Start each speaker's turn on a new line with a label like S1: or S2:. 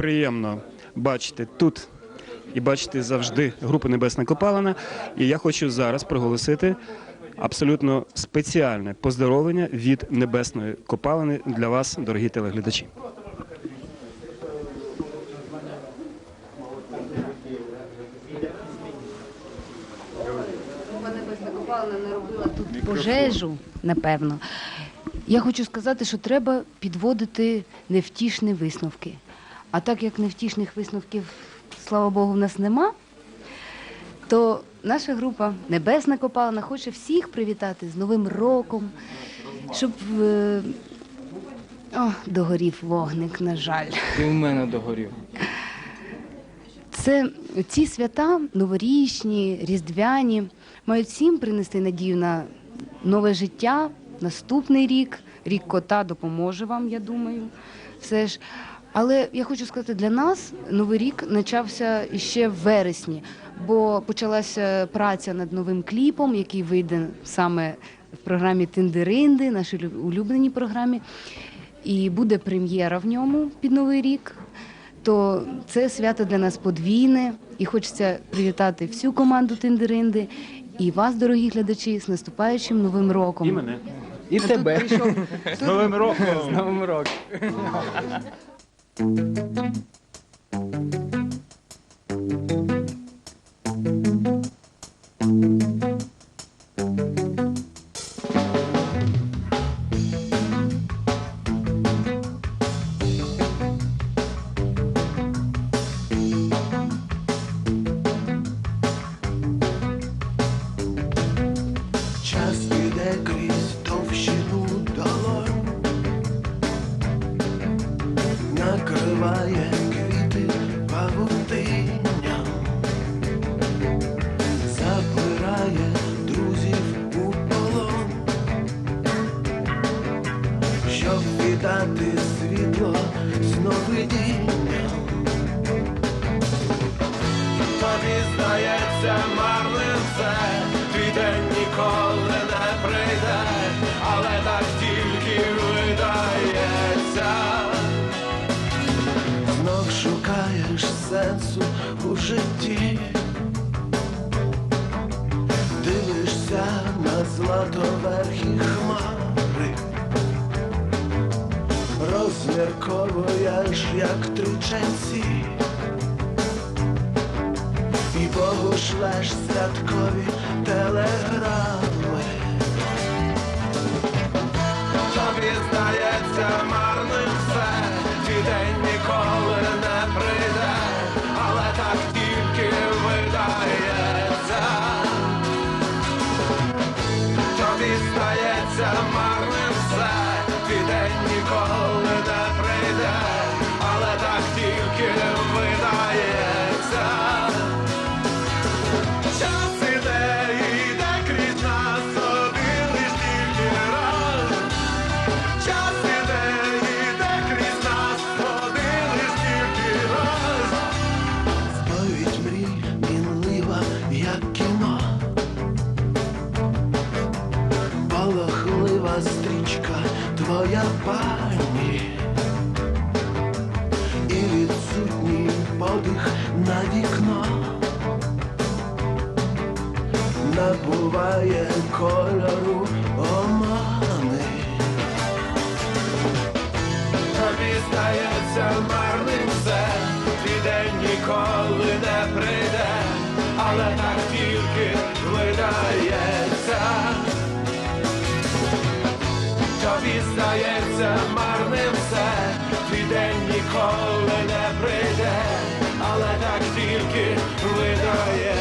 S1: приємно бачити тут і бачити завжди групу Небесна Копалина. І я хочу зараз проголосити абсолютно спеціальне поздоровлення від Небесної Копалини для вас, дорогі телеглядачі.
S2: Не робила тут пожежу, напевно. Я хочу сказати, що треба підводити невтішні висновки. А так як невтішних висновків, слава Богу, в нас нема, то наша група Небесна Копалина хоче всіх привітати з Новим роком, щоб е, о, догорів вогник, на жаль.
S3: Ти у мене догорів.
S2: Це ці свята новорічні, різдвяні, мають всім принести надію на нове життя, наступний рік. Рік кота допоможе вам, я думаю. Все ж. Але я хочу сказати, для нас новий рік почався ще в вересні, бо почалася праця над новим кліпом, який вийде саме в програмі Тиндеринди, нашій лю- улюбленій програмі. І буде прем'єра в ньому під новий рік то це свято для нас подвійне, і хочеться привітати всю команду Тиндеринди і вас, дорогі глядачі, з наступаючим новим роком.
S1: І мене.
S3: І
S2: А тут
S3: тебе.
S2: прийшов
S1: З Новим
S3: З
S1: роком!
S3: Новим роком.
S4: Thank you. Щоб віддати світло сновидінням. Тобі здається марним все, твій день ніколи не прийде, але так тільки видається. Знов шукаєш сенсу у житті, дивишся на златоверхі хмари, розмірковуєш, як триченці і Богу шлеш святкові телеграми. Тобі здається марним все, твій день ніколи не прийде, але так тільки видається. Тобі здається марним твоя пані. І відсутній подих на вікно набуває кольору омани. Тобі здається марним все, твій день ніколи не прийде, але тільки видається.